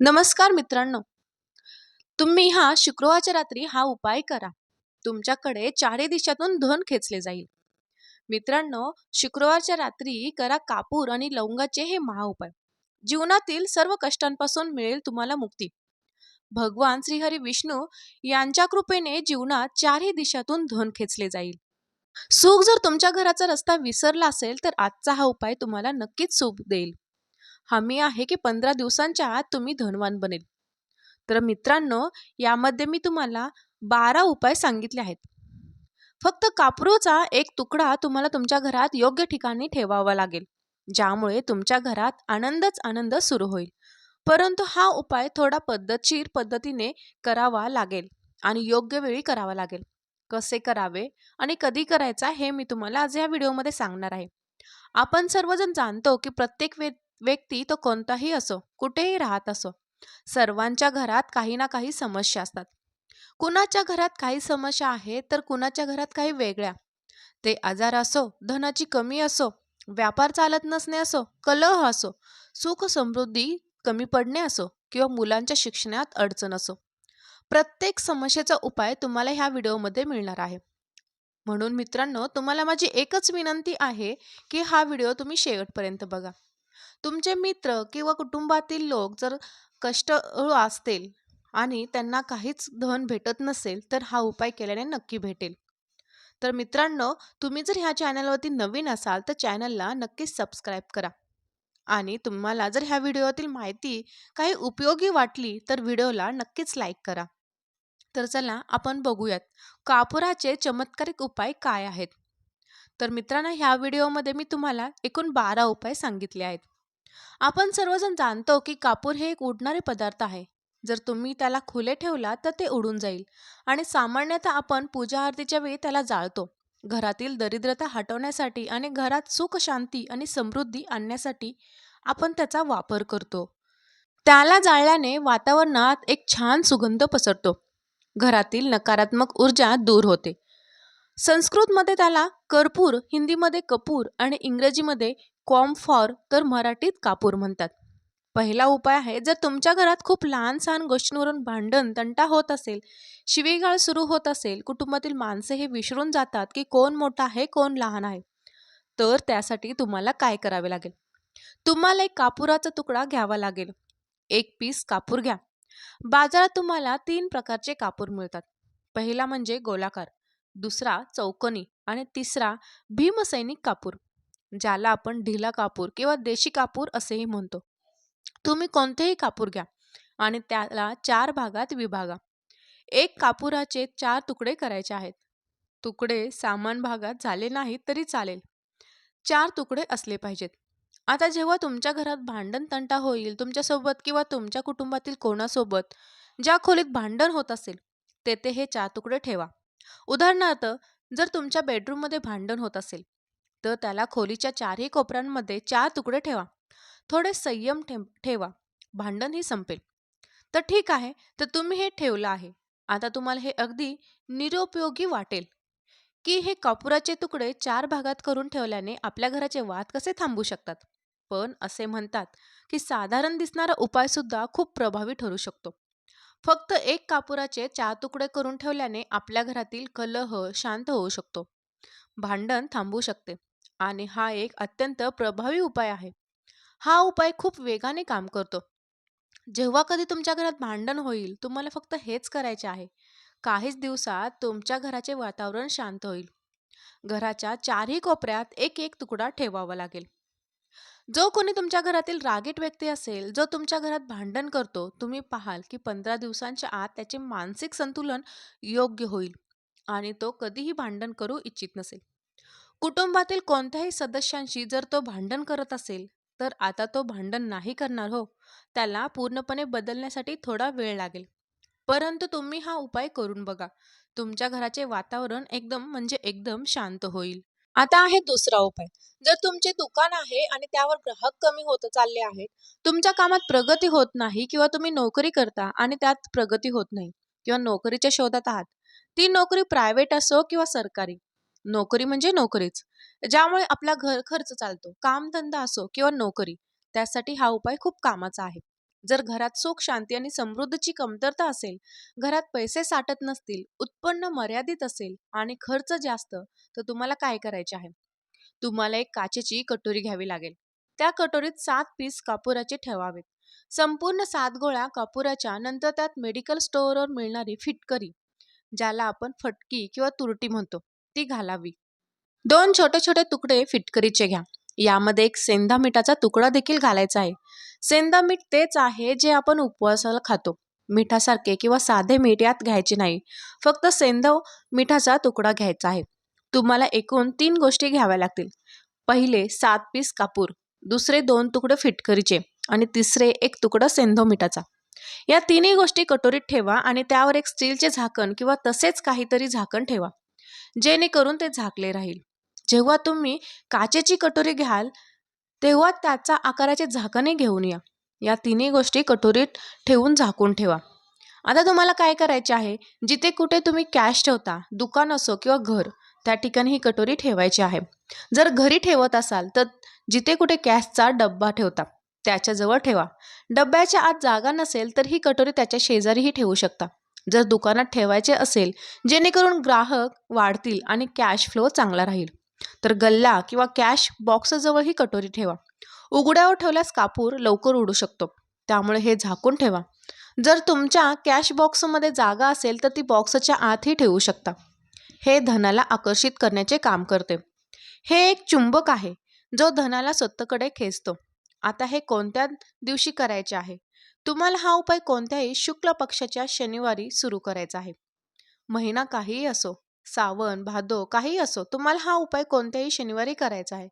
नमस्कार मित्रांनो. तुम्ही हा शुक्रवारच्या रात्री हा उपाय करा. तुमच्याकडे चारही दिशातून धन खेचले जाईल. मित्रांनो शुक्रवारच्या रात्री करा कापूर आणि लवंगाचे हे महाउपाय. जीवनातील सर्व कष्टांपासून मिळेल तुम्हाला मुक्ती. भगवान श्रीहरी विष्णू यांच्या कृपेने जीवनात चारही दिशातून धन खेचले जाईल. सुख जर तुमच्या घराचा रस्ता विसरला असेल तर आजचा हा उपाय तुम्हाला नक्कीच सुख देईल. हमी आहे की पंधरा दिवसांच्या आत तुम्ही धनवान बनेल. तर मित्रांनो यामध्ये मी तुम्हाला बारा उपाय सांगितले आहेत. फक्त कापरूचा एक तुकडा तुम्हाला तुमच्या घरात योग्य ठिकाणी ठेवावा लागेल ज्यामुळे तुमच्या घरात आनंदच आनंद सुरू होईल. परंतु हा उपाय थोडा पद्धतशीर पद्धतीने करावा लागेल आणि योग्य वेळी करावा लागेल. कसे करावे आणि कधी करायचा हे मी तुम्हाला आज या व्हिडिओमध्ये सांगणार आहे. आपण सर्वजण जाणतो की प्रत्येक वे व्यक्ती तो कोणताही असो कुठेही राहत असो सर्वांच्या घरात काही ना काही समस्या असतात. कुणाच्या घरात काही समस्या आहेत तर कुणाच्या घरात काही वेगळ्या. ते आजार असो धनाची कमी असो व्यापार चालत नसणे असो कलह असो सुख समृद्धी कमी पडणे असो किंवा मुलांच्या शिक्षणात अडचण असो. प्रत्येक समस्येचा उपाय तुम्हाला ह्या व्हिडिओमध्ये मिळणार आहे. म्हणून मित्रांनो तुम्हाला माझी एकच विनंती आहे की हा व्हिडिओ तुम्ही शेवटपर्यंत बघा. तुमचे मित्र किंवा कुटुंबातील लोक जर कष्टळू असतील आणि त्यांना काहीच धन भेटत नसेल तर हा उपाय केल्याने नक्की भेटेल. तर मित्रांनो तुम्ही जर ह्या चॅनलवरती नवीन असाल तर चॅनलला नक्कीच सबस्क्राईब करा. आणि तुम्हाला जर ह्या व्हिडिओतील माहिती काही उपयोगी वाटली तर व्हिडिओला नक्कीच लाईक करा. तर चला आपण बघूयात कापुराचे चमत्कारिक उपाय काय आहेत? तर मित्रांनो ह्या व्हिडिओमध्ये मी तुम्हाला एकूण बारा उपाय सांगितले आहेत. आपण सर्वजण जाणतो की कापूर हे एक उडणारे पदार्थ आहे. जर तुम्ही त्याला खुले ठेवला तर ते उडून जाईल. आणि सामान्यतः आपण पूजा आरतीच्या वेळी त्याला जाळतो. घरातील दरिद्रता हटवण्यासाठी आणि घरात सुख शांती आणि समृद्धी आणण्यासाठी आपण त्याचा वापर करतो. त्याला जाळल्याने वातावरणात एक छान सुगंध पसरतो. घरातील नकारात्मक ऊर्जा दूर होते. संस्कृतमध्ये त्याला कर्पूर हिंदीमध्ये कपूर आणि इंग्रजीमध्ये कॉम्फॉर तर मराठीत कापूर म्हणतात. पहिला उपाय आहे जर तुमच्या घरात खूप लहान सहान गोष्टींवरून भांडण तंटा होत असेल शिवीगाळ सुरू होत असेल कुटुंबातील माणसे हे विसरून जातात की कोण मोठा आहे कोण लहान आहे तर त्यासाठी तुम्हाला काय करावे लागेल? तुम्हाला एक कापुराचा तुकडा घ्यावा लागेल. एक पीस कापूर घ्या. बाजारात तुम्हाला तीन प्रकारचे कापूर मिळतात. पहिला म्हणजे गोलाकार. दुसरा चौकोनी आणि तिसरा भीमसैनिक कापूर ज्याला आपण ढिला कापूर किंवा देशी कापूर असेही म्हणतो. तुम्ही कोणतेही कापूर घ्या आणि त्याला चार भागात विभागा. एक कापुराचे चार तुकडे करायचे आहेत. तुकडे सामान भागात झाले नाहीत तरी चालेल. चार तुकडे असले पाहिजेत. आता जेव्हा तुमच्या घरात भांडण तंटा होईल तुमच्यासोबत किंवा तुमच्या कुटुंबातील कोणासोबत ज्या खोलीत भांडण होत असेल तेथे हे चार तुकडे ठेवा. उदाहरणार्थ जर तुमच्या बेडरूममध्ये भांडण होत असेल तर त्याला खोलीच्या चारही कोपऱ्यांमध्ये चार तुकडे ठेवा. थोडे संयम ठेवा भांडण ही संपेल. तर ठीक आहे तर तुम्ही हे ठेवलं आहे. आता तुम्हाला हे अगदी निरुपयोगी वाटेल की हे कापुराचे तुकडे चार भागात करून ठेवल्याने आपल्या घराचे वाद कसे थांबू शकतात? पण असे म्हणतात की साधारण दिसणारा उपायसुद्धा खूप प्रभावी ठरू शकतो. फक्त एक कापुराचे चार तुकडे करून ठेवल्याने आपल्या घरातील कलह शांत होऊ शकतो. भांडण थांबू शकते आणि हा एक अत्यंत प्रभावी उपाय आहे. हा उपाय खूप वेगाने काम करतो. जेव्हा कधी तुमच्या घरात भांडण होईल तुम्हाला फक्त हेच करायचे आहे. काहीच दिवसात तुमच्या घराचे वातावरण शांत होईल. घराच्या चारही कोपऱ्यात एक एक तुकडा ठेवावा लागेल. जो कोणी तुमच्या घरातील रागीट व्यक्ती असेल जो तुमच्या घरात भांडण करतो तुम्ही पाहाल की पंधरा दिवसांच्या आत त्याचे मानसिक संतुलन योग्य होईल आणि तो कधीही भांडण करू इच्छित नसेल. कुटुंबातील कोणत्याही सदस्यांशी जर तो भांडण करत असेल तर आता तो भांडण नाही करणार हो. त्याला पूर्णपणे बदलण्यासाठी थोडा वेळ लागेल. परंतु तुम्ही हा उपाय करून बघा. तुमच्या घराचे वातावरण एकदम म्हणजे एकदम शांत होईल. आता आहे दुसरा उपाय. जर तुमचे दुकान आहे आणि त्यावर ग्राहक कमी होत चालले आहेत तुमच्या कामात प्रगती होत नाही किंवा तुम्ही नोकरी करता आणि त्यात प्रगती होत नाही किंवा नोकरीच्या शोधात आहात ती नोकरी प्रायव्हेट असो किंवा सरकारी. नोकरी म्हणजे नोकरीच. ज्यामुळे आपला घर खर्च चालतो कामधंदा असो किंवा नोकरी त्यासाठी हा उपाय खूप कामाचा आहे. जर घरात सुख शांती आणि समृद्धीची कमतरता असेल घरात पैसे साठत नसतील उत्पन्न मर्यादित असेल आणि खर्च जास्त तर तुम्हाला काय करायचे आहे? तुम्हाला एक काचेची कटोरी घ्यावी लागेल. त्या कटोरीत सात पीस कापुराचे ठेवावेत. संपूर्ण सात गोळ्या कापुराच्या नंतर त्यात मेडिकल स्टोअरवर मिळणारी फिटकरी ज्याला आपण फटकी किंवा तुरटी म्हणतो ती घालावी. दोन छोटे छोटे तुकडे फिटकरीचे घ्या. यामध्ये एक सेंधा मिठाचा तुकडा देखील घालायचा आहे. सेंधा मीठ तेच आहे जे आपण उपवासाला खातो. मिठासारखे किंवा साधे मीठ यात घ्यायचे नाही. फक्त सेंधव मिठाचा तुकडा घ्यायचा आहे. तुम्हाला एकूण तीन गोष्टी घ्याव्या लागतील. पहिले सात पीस कापूर दुसरे दोन तुकडे फिटकरीचे आणि तिसरे एक तुकडं सेंधव मिठाचा. या तिन्ही गोष्टी कटोरीत ठेवा आणि त्यावर एक स्टीलचे झाकण किंवा तसेच काहीतरी झाकण ठेवा. जेणेकरून ते झाकले राहील. जेव्हा तुम्ही काचेची कटोरी घ्याल तेव्हा त्याचा आकाराचे झाकणे घेऊन या. या तिन्ही गोष्टी कटोरीत ठेवून झाकून ठेवा. आता तुम्हाला काय करायचे आहे? जिथे कुठे तुम्ही कॅश ठेवता दुकान असो किंवा घर त्या ठिकाणी ही कटोरी ठेवायची आहे. जर घरी ठेवत असाल तर जिथे कुठे कॅशचा डब्बा ठेवता त्याच्याजवळ ठेवा. डब्याच्या आत जागा नसेल तर ही कटोरी त्याच्या शेजारीही ठेवू शकता. जर दुकानात ठेवायचे असेल जेणेकरून ग्राहक वाढतील आणि कॅश फ्लो चांगला राहील. तर गल्ला किंवा कॅश बॉक्सजवळ ही कटोरी ठेवा. उघड्यावर ठेवल्यास कापूर लवकर उडू शकतो. त्यामुळे हे झाकून ठेवा. जर तुमच्या कॅश बॉक्समध्ये जागा असेल तर ती बॉक्सच्या आतही ठेवू शकता. हे धनाला आकर्षित करण्याचे काम करते. हे एक चुंबक आहे जो धनाला स्वतःकडे खेचतो. आता हे कोणत्या दिवशी करायचे आहे? तुम्हाला हा उपाय कोणत्याही शुक्ल पक्षाच्या शनिवारी सुरू करायचा आहे. महिना काहीही असो सावन भादो काही असो तुम्हाला हा उपाय कोणत्याही शनिवारी करायचा आहे.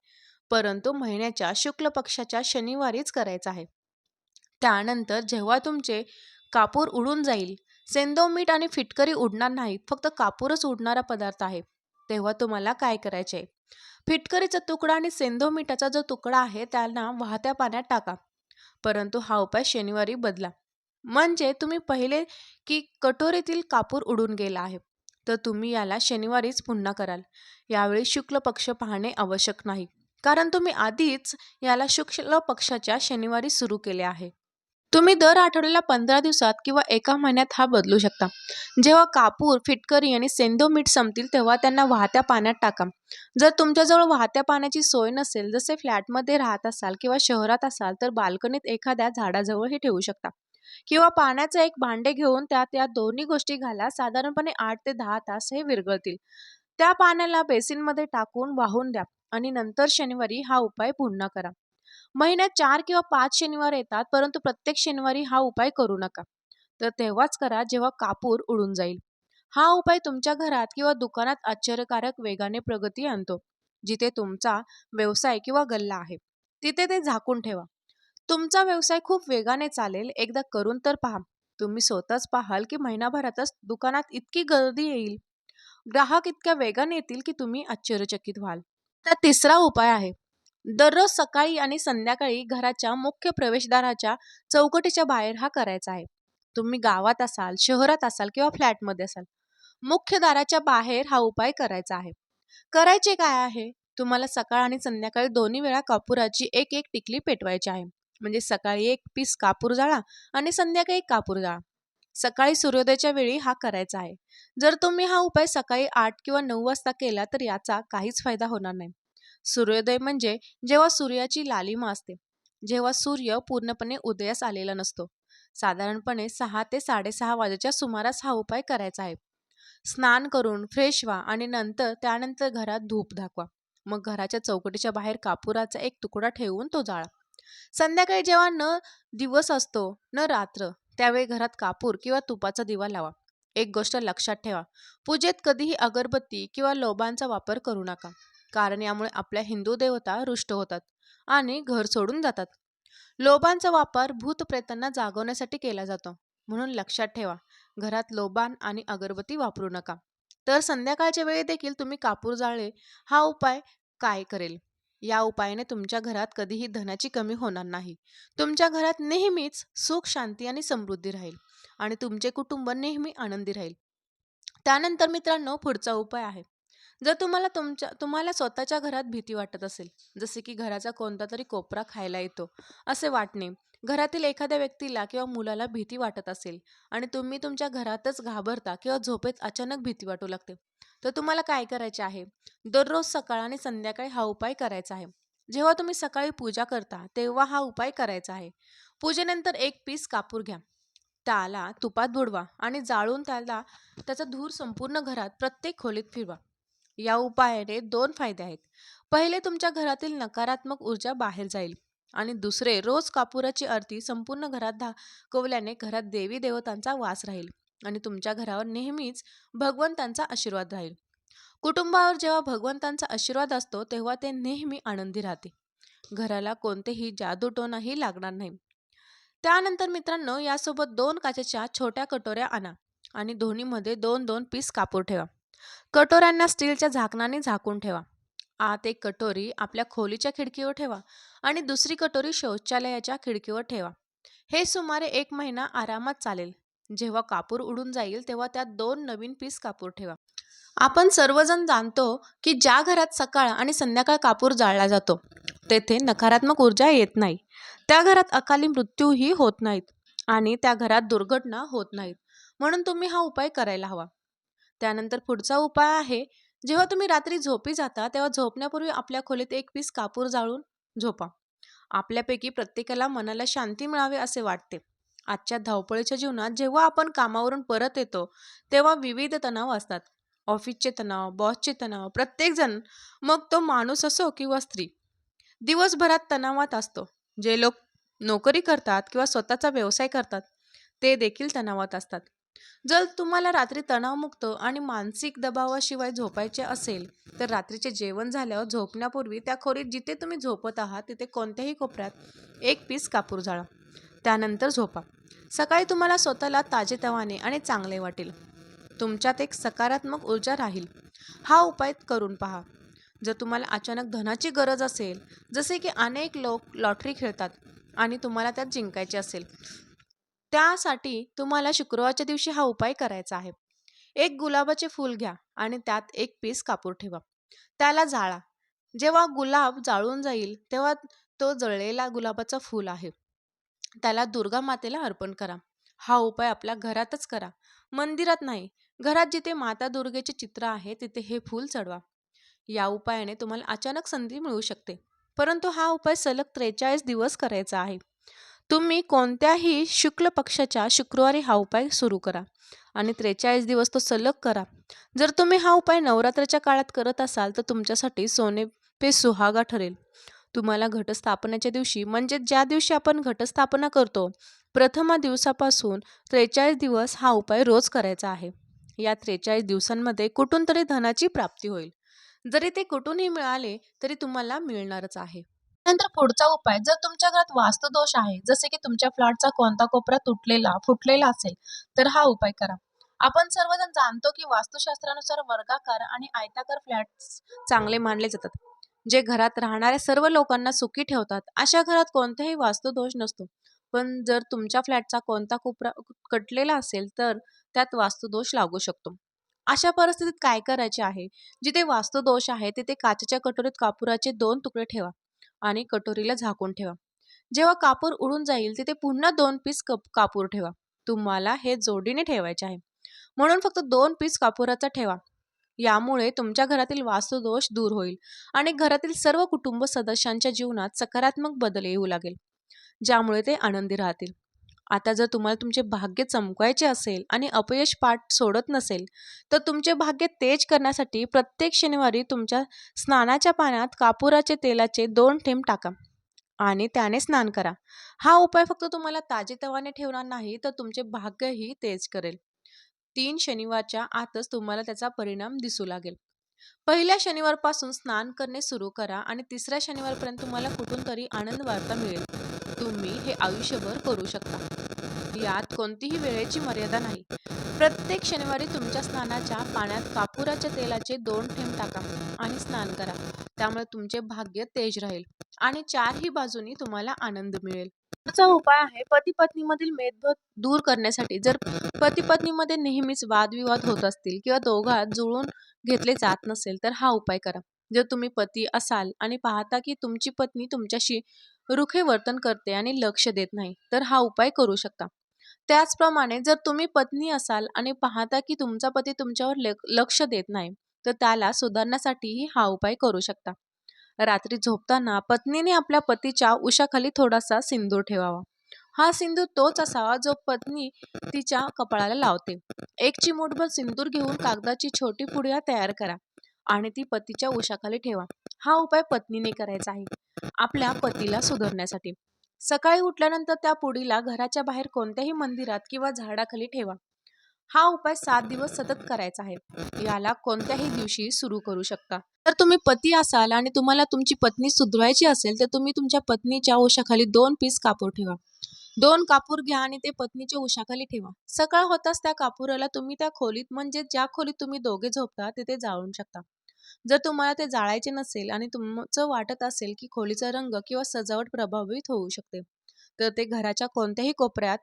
परंतु महिन्याच्या शुक्ल पक्षाच्या शनिवारीच करायचा आहे. त्यानंतर जेव्हा तुमचे कापूर उडून जाईल सेंदो मीठ आणि फिटकरी उडणार नाहीत फक्त कापूरच उडणारा पदार्थ आहे तेव्हा तुम्हाला काय करायचे? आहे फिटकरीचा तुकडा आणि सेंदो मिठाचा जो तुकडा आहे त्यांना वाहत्या पाण्यात टाका. परंतु हा उपाय शनिवारी बदला. म्हणजे तुम्ही पहिले की कटोरीतील कापूर उडून गेला आहे. तर तुम्ही याला शनिवारीच पुन्हा कराल. यावेळी शुक्ल पक्ष पाहणे आवश्यक नाही. कारण तुम्ही आधीच याला शुक्ल पक्षाच्या शनिवारी सुरू केले आहे. तुम्ही दर आठवड्याला पंधरा दिवसात किंवा एका महिन्यात हा बदलू शकता. जेव्हा कापूर फिटकरी आणि सेंदो मीठ संपतील तेव्हा त्यांना वाहत्या पाण्यात टाका. जर तुमच्याजवळ वाहत्या पाण्याची सोय नसेल जसे फ्लॅटमध्ये राहत असाल किंवा शहरात असाल तर बाल्कनीत एखाद्या झाडाजवळही ठेवू शकता. किंवा पाण्याचं एक भांडे घेऊन त्यात या दोन्ही गोष्टी घाला साधारणपणे आठ ते दहा तास हे विरघळतील. त्या पाण्याला बेसिनमध्ये टाकून वाहून द्या आणि नंतर शनिवारी हा उपाय पुन्हा करा. महिन्यात चार किंवा पाच शनिवार येतात परंतु प्रत्येक शनिवारी हा उपाय करू नका. तर तेव्हाच करा जेव्हा कापूर उडून जाईल. हा उपाय तुमच्या घरात किंवा दुकानात आश्चर्यकारक वेगाने प्रगती आणतो जिथे तुमचा व्यवसाय किंवा गल्ला आहे. तिथे ते झाकून ठेवा. तुमचा व्यवसाय खूप वेगाने चालेल. एकदा करून तर पहा. तुम्ही स्वतःच पाहाल की महिनाभरातच दुकानात इतकी गर्दी येईल. ग्राहक इतक्या वेगाने येतील की तुम्ही आश्चर्यचकित व्हाल. तर तिसरा उपाय आहे. दररोज सकाळी आणि संध्याकाळी घराच्या मुख्य प्रवेशद्वाराच्या चौकटीच्या बाहेर हा करायचा आहे. तुम्ही गावात असाल शहरात असाल किंवा फ्लॅटमध्ये असाल मुख्य दाराच्या बाहेर हा उपाय करायचा आहे. करायचे काय आहे? तुम्हाला सकाळ आणि संध्याकाळी दोन्ही वेळा कापुराची एक एक टिकली पेटवायची आहे. म्हणजे सकाळी एक पीस कापूर जाळा आणि संध्याकाळी कापूर जाळा. सकाळी सूर्योदयाच्या वेळी हा करायचा आहे. जर तुम्ही हा उपाय सकाळी आठ किंवा नऊ वाजता केला तर याचा काहीच फायदा होणार नाही. सूर्योदय म्हणजे जेव्हा सूर्याची लालिमा असते जेव्हा सूर्य पूर्णपणे उदयास आलेला नसतो. साधारणपणे सहा ते साडेसहा वाजेच्या सुमारास हा उपाय करायचा आहे. स्नान करून फ्रेश व्हा आणि नंतर त्यानंतर घरात धूप दाखवा. मग घराच्या चौकटीच्या बाहेर कापुराचा एक तुकडा ठेवून तो जाळा. संध्याकाळी जेव्हा न दिवस असतो न रात्र त्यावेळी घरात कापूर किंवा तुपाचा दिवा लावा. एक गोष्ट लक्षात ठेवा पूजेत कधीही अगरबत्ती किंवा लोबांचा वापर करू नका कारण यामुळे आपल्या हिंदू देवता रुष्ट होतात आणि घर सोडून जातात. लोबांचा वापर भूतप्रेतांना जागवण्यासाठी केला जातो म्हणून लक्षात ठेवा घरात लोबान आणि अगरबत्ती वापरू नका. तर संध्याकाळच्या वेळी देखील तुम्ही कापूर जाळले हा उपाय काय करेल? या उपायाने तुमच्या घरात कधीही धनाची कमी होणार नाही. तुमच्या घरात नेहमीच सुख शांती आणि समृद्धी राहील आणि तुमचे कुटुंब नेहमी आनंदी राहील. त्यानंतर मित्रांनो पुढचा उपाय आहे. जर तुम्हाला तुमच्या तुम्हाला स्वतःच्या घरात भीती वाटत असेल, जसे की घराचा कोणता तरी कोपरा खायला येतो, असे वाटणे, घरातील एखाद्या व्यक्तीला किंवा मुलाला भीती वाटत असेल आणि तुम्ही तुमच्या घरातच घाबरता किंवा झोपेत अचानक भीती वाटू लागते, तर तुम्हाला काय करायचे आहे? दररोज सकाळ आणि संध्याकाळी हा उपाय करायचा आहे. जेव्हा तुम्ही सकाळी पूजा करता, तेव्हा हा उपाय करायचा आहे. पूजेनंतर एक पीस कापूर घ्या. त्याला तुपात बुडवा आणि जाळून त्याला त्याचा धूर संपूर्ण घरात प्रत्येक खोलीत फिरवा. या उपायाने दोन फायदे आहेत. पहिले तुमच्या घरातील नकारात्मक ऊर्जा बाहेर जाईल आणि दुसरे रोज कापुराची आरती संपूर्ण घरात दाखवल्याने घरात देवी देवतांचा वास राहील आणि तुमच्या घरावर नेहमीच भगवंतांचा आशीर्वाद राहील. कुटुंबावर जेव्हा भगवंतांचा आशीर्वाद असतो तेव्हा ते नेहमी आनंदी राहते. घराला कोणतेही जादूटोणाही लागणार नाही. त्यानंतर मित्रांनो यासोबत दोन काचेच्या छोट्या कटोऱ्या आणा आणि दोन्हीमध्ये दोन दोन पीस कापूर ठेवा. कटोऱ्यांना स्टीलच्या झाकणाने झाकून ठेवा. आत एक कटोरी आपल्या खोलीच्या खिडकीवर ठेवा आणि दुसरी कटोरी शौचालयाच्या खिडकीवर ठेवा. हे सुमारे एक महिना आरामात चालेल. जेव्हा कापूर उडून जाईल तेव्हा त्यात दोन नवीन पीस कापूर ठेवा. आपण सर्वजण जाणतो की ज्या घरात सकाळ आणि संध्याकाळ कापूर जाळला जातो, तेथे नकारात्मक ऊर्जा येत नाही. त्या घरात अकाली मृत्यूही होत नाहीत आणि त्या घरात दुर्घटना होत नाहीत. म्हणून तुम्ही हा उपाय करायला हवा. त्यानंतर पुढचा उपाय आहे, जेव्हा तुम्ही रात्री झोपी जाता तेव्हा झोपण्यापूर्वी आपल्या खोलीत एक पीस कापूर जाळून झोपा. आपल्यापैकी प्रत्येकाला मनाला शांती मिळावी असे वाटते. आजच्या धावपळीच्या जीवनात जेव्हा आपण कामावरून परत येतो, तेव्हा विविध तणाव असतात. ऑफिसचे तणाव, बॉसचे तणाव, प्रत्येकजण, मग तो माणूस असो किंवा स्त्री, दिवसभरात तणावात असतो. जे लोक नोकरी करतात किंवा स्वतःचा व्यवसाय करतात, ते देखील तणावात असतात. जर तुम्हाला रात्री तणावमुक्त आणि मानसिक दबावाशिवाय झोपायचे असेल, तर रात्रीचे जेवण झाल्यावर झोपण्यापूर्वी त्या खोरीत जिथे तुम्ही झोपत आहात तिथे कोणत्याही कोपऱ्यात एक पीस कापूर जाळा. त्यानंतर झोपा. सकाळी तुम्हाला स्वतःला ताजेतवाने आणि चांगले वाटेल. तुमच्यात एक सकारात्मक ऊर्जा राहील. हा उपाय करून पहा. जर तुम्हाला अचानक धनाची गरज असेल, जसे की अनेक लोक लॉटरी खेळतात आणि तुम्हाला त्यात जिंकायचे असेल, त्यासाठी तुम्हाला शुक्रवारच्या दिवशी हा उपाय करायचा आहे. एक गुलाबाचे फूल घ्या आणि त्यात एक पीस कापूर ठेवा. त्याला जाळा. जेव्हा गुलाब जाळून जाईल, तेव्हा तो जळलेला गुलाबाचा फूल आहे. त्याला दुर्गा मातेला अर्पण करा. हा उपाय आपल्या घरातच करा. मंदिरात नाही. घरात जिथे माता दुर्गेचे चित्र आहे तिथे हे फूल चढवा. या उपायाने तुम्हाला अचानक संधी मिळू शकते. परंतु हा उपाय सलग त्रेचाळीस दिवस करायचा आहे. तुम्ही कोणत्याही शुक्ल पक्षाच्या शुक्रवारी हा उपाय सुरू करा आणि त्रेचाळीस दिवस तो सलग करा. जर तुम्ही हा उपाय नवरात्राच्या काळात करत असाल तर तुमच्यासाठी सोने पे सुहागा ठरेल. तुम्हाला घटस्थापनेच्या दिवशी म्हणजे ज्या दिवशी आपण घटस्थापना करतो, प्रथम दिवसापासून त्रेचाळीस दिवस हा उपाय रोज करायचा आहे. या त्रेचाळीस दिवसांमध्ये कुठून तरी धनाची प्राप्ती होईल. जरी ते कुठूनही मिळाले तरी तुम्हाला मिळणारच आहे. नंतर पुढचा उपाय जर तुमच्या घरात वास्तुदोष आहे, जसे की तुमच्या फ्लॅटचा कोणता कोपरा तुटलेला, फुटलेला असेल, तर हा उपाय करा. आपण सर्वजण जाणतो की वास्तुशास्त्रानुसार वर्गाकार आणि आयताकार फ्लॅट्स चांगले मानले जातात, जे घरात राहणाऱ्या सर्व लोकांना सुखी ठेवतात. अशा घरात कोणताही वास्तुदोष नसतो. पण जर तुमच्या फ्लॅटचा कोणता कोपरा कटलेला असेल, तर त्यात वास्तुदोष लागू शकतो. अशा परिस्थितीत काय करायचे आहे? जिथे वास्तुदोष आहे तिथे काचेच्या कटोरीत कापुराचे दोन तुकडे ठेवा आणि कटोरीला झाकून ठेवा. जेव्हा कापूर उडून जाईल तिथे पुन्हा दोन पीस कप कापूर ठेवा. तुम्हाला हे जोडीने ठेवायचे आहे. म्हणून फक्त दोन पीस कापुराचा ठेवा. यामुळे तुमच्या घरातील वास्तुदोष दूर होईल आणि घरातील सर्व कुटुंब सदस्यांच्या जीवनात सकारात्मक बदल येऊ लागेल, ज्यामुळे ते आनंदी राहतील. आता जर तुम्हाला तुमचे भाग्य चमकवायचे असेल आणि अपयश पाठ सोडत नसेल, तर तुमचे भाग्य तेज करण्यासाठी प्रत्येक शनिवारी तुमच्या स्नानाच्या पाण्यात कापुराचे तेलाचे दोन थेंब टाका आणि त्याने स्नान करा. हा उपाय फक्त तुम्हाला ताजेतवाने ठेवणार नाही, तर तुमचे भाग्यही तेज करेल. तीन शनिवारच्या आतच तुम्हाला त्याचा परिणाम दिसू लागेल. पहिल्या शनिवारपासून स्नान करणे सुरू करा आणि तिसऱ्या शनिवारपर्यंत तुम्हाला कुठून तरी आनंद वार्ता मिळेल. तुम्ही हे आयुष्यभर करू शकता. यात कोणतीही वेळेची मर्यादा नाही. प्रत्येक शनिवारी तुमच्या स्नानाच्या पाण्यात कापुराच्या तेलाचे दोन थेंब टाका आणि स्नान करा. त्यामुळे तुमचे भाग्य तेज राहील आणि चारही बाजूनी तुम्हाला आनंद मिळेल. पुढचा उपाय आहे पती पत्नीमधील भेदभाव दूर करण्यासाठी. जर पती पत्नीमध्ये नेहमीच वादविवाद होत असतील किंवा दोघात जुळून घेतले जात नसेल तर हा उपाय करा. जर तुम्ही पती असाल आणि पाहता की तुमची पत्नी तुमच्याशी रुखे वर्तन करते आणि लक्ष देत नाही तर हा उपाय करू शकता. त्याचप्रमाणे जर तुम्ही पत्नी असाल आणि पाहता की तुमचा पती तुमच्यावर लक्ष देत नाही तर त्याला सुधारण्यासाठीही हा उपाय करू शकता. रात्री झोपताना पत्नीने आपल्या पतीच्या उशाखाली थोडासा सिंदूर ठेवावा. हा सिंदूर तोच असावा जो पत्नी तिच्या कपाळाला लावते. एक चिमूटभर सिंदूर घेऊन कागदाची छोटी पुडिया तयार करा आणि ती पतीच्या उशाखाली ठेवा. हा उपाय पत्नीने करायचा आहे. आपल्या पतीला सुधारण्यासाठी. सकाळी उठल्यानंतर त्या पुडीला घराच्या बाहेर कोणत्याही मंदिरात किंवा झाडाखाली ठेवा. हा उपाय सात दिवस सतत करायचा आहे. याला कोणत्याही दिवशी सुरू करू शकता. तर तुम्ही पती असाल आणि तुम्हाला तुमची पत्नी सुधरवायची असेल तर तुम्ही तुमच्या पत्नीच्या उशाखाली दोन पीस कापूर ठेवा. दोन कापूर घ्या आणि ते पत्नीच्या उशाखाली ठेवा. सकाळ होताच त्या कापुराला तुम्ही त्या खोलीत म्हणजे ज्या खोलीत तुम्ही दोघे झोपता तिथे जाळून शकता. जर तुम्हाला ते जाळायचे नसेल आणि तुमचं वाटत असेल की खोलीचा रंग किंवा सजावट प्रभावित होऊ शकते तर ते घराच्या कोणत्याही कोपऱ्यात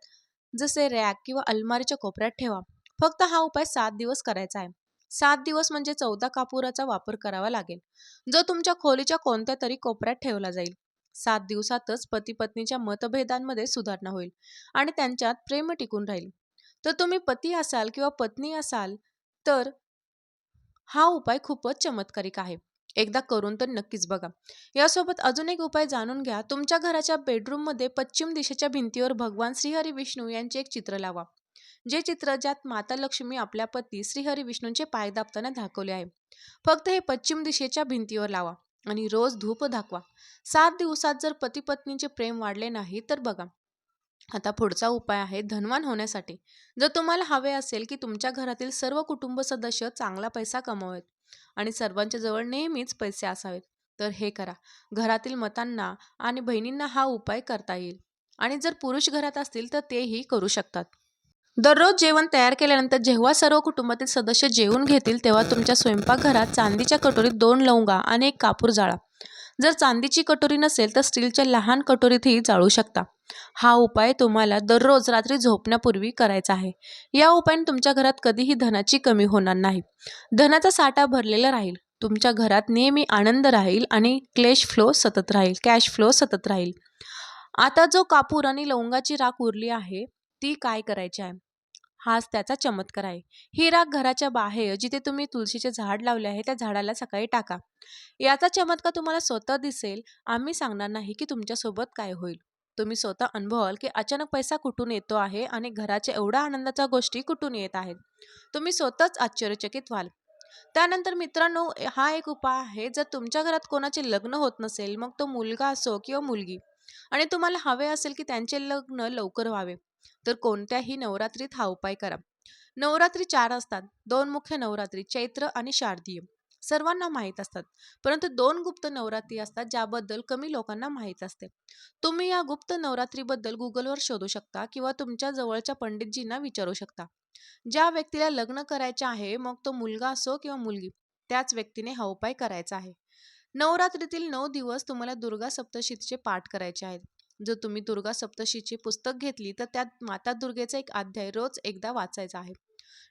जसे रॅक किंवा अलमारीच्या कोपऱ्यात ठेवा. फक्त हा उपाय सात दिवस करायचा आहे. सात दिवस म्हणजे चौदा कापुराचा वापर करावा लागेल. जो तुमच्या खोलीच्या कोणत्या तरी कोपऱ्यात ठेवला जाईल. सात दिवसातच पती पत्नीच्या मतभेदांमध्ये सुधारणा होईल आणि त्यांच्यात प्रेम टिकून राहील. तर तुम्ही पती असाल किंवा पत्नी असाल तर हा उपाय खूपच चमत्कारिक आहे. एकदा करून तर नक्कीच बघा. यासोबत अजून एक उपाय जाणून घ्या. तुमच्या घराच्या बेडरूममध्ये पश्चिम दिशेच्या भिंतीवर भगवान श्रीहरी विष्णू यांचे एक चित्र लावा. जे चित्र ज्यात माता लक्ष्मी आपल्या पती श्रीहरी विष्णूंचे पाय दाबताना दाखवले आहे. फक्त हे पश्चिम दिशेच्या भिंतीवर लावा आणि रोज धूप दाखवा. सात दिवसात जर पती पत्नीचे प्रेम वाढले नाही तर बघा. आता पुढचा उपाय आहे धनवान होण्यासाठी. जर तुम्हाला हवे असेल की तुमच्या घरातील सर्व कुटुंब सदस्य चांगला पैसा कमवावेत आणि सर्वांच्या जवळ नेहमीच पैसे असावेत. तर हे करा. घरातील मतांना आणि बहिणींना हा उपाय करता येईल. आणि जर पुरुष घरात असतील तर तेही करू शकतात. दररोज जेवण तयार केल्यानंतर जेव्हा सर्व कुटुंबातील सदस्य जेवून घेतील तेव्हा तुमच्या स्वयंपाकघरात चांदीच्या कटोरीत दोन लवंगा आणि एक कापूर जाळा. जर चांदीची कटोरी नसेल तर स्टीलच्या लहान कटोरीतही जाळू शकता. हा उपाय तुम्हाला दररोज रात्री झोपण्यापूर्वी करायचा आहे. या उपायाने तुमच्या घरात कधीही धनाची कमी होणार नाही. धनाचा साठा भरलेला राहील. तुमच्या घरात नेहमी आनंद राहील आणि क्लेश फ्लो सतत राहील. कॅश फ्लो सतत राहील. आता जो कापूर आणि लवंगाची राख उरली आहे ती काय करायची आहे? हाच त्याचा चमत्कार आहे. ही राख घराच्या बाहेर जिथे तुम्ही तुळशीचे झाड लावले आहे त्या झाडाला सकाळी टाका. याचा चमत्कार तुम्हाला स्वतः दिसेल. आम्ही सांगणार नाही की तुमच्यासोबत काय होईल. तुम्ही स्वतः अनुभवाल की अचानक पैसा कुठून येतो आहे आणि घराच्या एवढ्या आनंदाच्या गोष्टी कुठून येत आहेत? तुम्ही स्वतःच आश्चर्यचकित व्हाल. त्यानंतर मित्रांनो हा एक उपाय आहे जर तुमच्या घरात कोणाचे लग्न होत नसेल मग तो मुलगा असो किंवा मुलगी आणि तुम्हाला हवे असेल की त्यांचे लग्न लवकर व्हावे तर कोणत्याही नवरात्रीत हा उपाय करा. नवरात्री चार असतात दोन मुख्य नवरात्री चैत्र आणि शारदीय. सर्वांना माहीत असतात. परंतु दोन गुप्त नवरात्री असतात ज्याबद्दल कमी लोकांना माहीत असते. तुम्ही या गुप्त नवरात्रीबद्दल गुगलवर शोधू शकता किंवा तुमच्या जवळच्या पंडितजींना विचारू शकता. ज्या व्यक्तीला लग्न करायचे आहे मग तो मुलगा असो किंवा मुलगी त्याच व्यक्तीने हा उपाय करायचा आहे. नवरात्रीतील नऊ दिवस तुम्हाला दुर्गा सप्तशीचे पाठ करायचे आहेत. जर तुम्ही दुर्गा सप्तशीची पुस्तक घेतली तर त्यात माता दुर्गेचा एक अध्याय रोज एकदा वाचायचा आहे.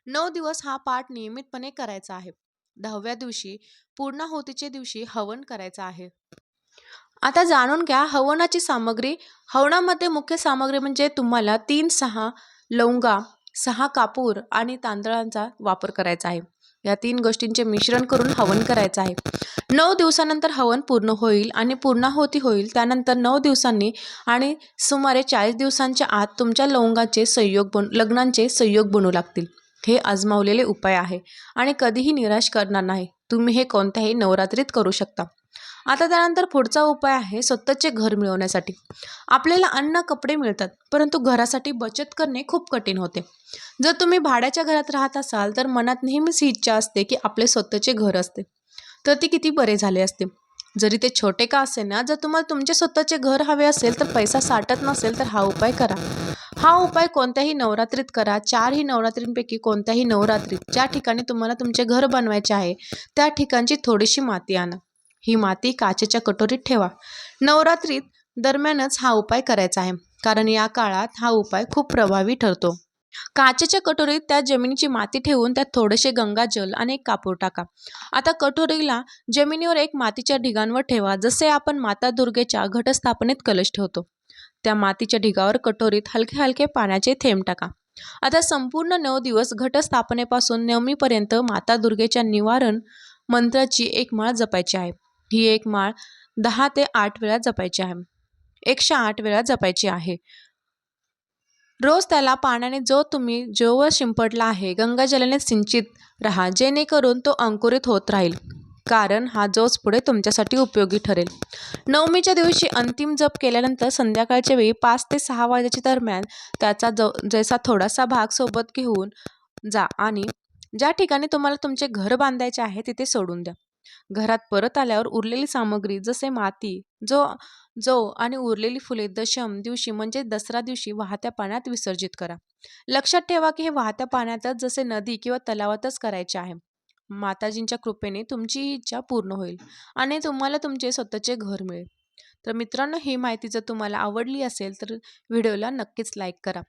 नऊ दिवस हा पाठ नियमितपणे करायचा आहे. दहाव्या दिवशी पूर्णाहुतीच्या दिवशी हवन करायचं आहे. आता जाणून घ्या हवनाची सामग्री हवनामध्ये मुख्य सामग्री म्हणजे तुम्हाला तीन सहा लवंगा सहा कापूर आणि तांदळांचा वापर करायचा आहे. या तीन गोष्टींचे मिश्रण करून हवन करायचं आहे. नऊ दिवसानंतर हवन पूर्ण होईल आणि पूर्णाहुती होईल त्यानंतर नऊ दिवसांनी आणि सुमारे चाळीस दिवसांच्या आत तुमच्या लवंगाचे संयोग बन लग्नांचे संयोग बनू लागतील. हे आजमावलेले उपाय आहे आणि कधीही निराश करणार नाही. तुम्ही हे कोणत्याही नवरात्रीत करू शकता. आता त्यानंतर पुढचा उपाय आहे स्वतःचे घर मिळवण्यासाठी. आपल्याला अन्न कपडे मिळतात परंतु घरासाठी बचत करणे खूप कठीण होते. जर तुम्ही भाड्याच्या घरात राहत असाल तर मनात नेहमीच ही इच्छा असते की आपले स्वतःचे घर असते. तर ती किती बरे झाले असते. जरी ते छोटे का असे ना जर तुम्हाला तुमचे स्वतःचे घर हवे असेल तर पैसा साठत नसेल तर हा उपाय करा. हा उपाय कोणत्याही नवरात्रीत करा. चारही नवरात्रींपैकी कोणत्याही नवरात्रीत ज्या ठिकाणी तुम्हाला तुमचे घर बनवायचे आहे त्या ठिकाणची थोडीशी माती आणा. ही माती काचेच्या कटोरीत ठेवा. नवरात्रीत दरम्यानच हा उपाय करायचा आहे. कारण या काळात हा उपाय खूप प्रभावी ठरतो. काचेच्या कटोरीत त्या जमिनीची माती ठेवून त्यात थोडेसे गंगाजल आणि एक कापूर टाका. आता कटोरीला जमिनीवर एक मातीच्या ढिगांवर ठेवा जसे आपण माता दुर्गेच्या घटस्थापनेत कलश ठेवतो. त्या मातीच्या ढिगावर कटोरीत हलके हलके पाण्याचे थेंब टाका. आता संपूर्ण नऊ दिवस घटस्थापनेपासून नवमीपर्यंत माता दुर्गेच्या निवारण मंत्राची एक माळ जपायची आहे. ही एक माळ दहा ते आठ वेळा जपायची आहे. एकशे आठ वेळा जपायची आहे. रोज त्याला पाण्याने जो तुम्ही जोवर शिंपडला आहे गंगाजलाने सिंचित राहा जेणेकरून तो अंकुरित होत राहील. कारण हा जोच पुढे तुमच्यासाठी उपयोगी ठरेल. नवमीच्या दिवशी अंतिम जप केल्यानंतर संध्याकाळच्या वेळी पाच ते सहा वाजेच्या दरम्यान त्याचा जो जैसा थोडासा भाग सोबत घेऊन जा आणि ज्या ठिकाणी तुम्हाला तुमचे घर बांधायचे आहे तिथे सोडून द्या. घरात परत आल्यावर उरलेली सामग्री जसे माती जो जो आणि उरलेली फुले दशम दिवशी म्हणजे दसरा दिवशी वाहत्या पाण्यात विसर्जित करा. लक्षात ठेवा की हे वाहत्या पाण्यातच जसे नदी किंवा तलावातच करायचे आहे. माताजींच्या कृपेने तुमची ही इच्छा पूर्ण होईल आणि तुम्हाला तुमचे स्वतःचे घर मिळेल. तर मित्रांनो ही माहिती जर तुम्हाला आवडली असेल तर व्हिडिओला नक्कीच लाईक करा.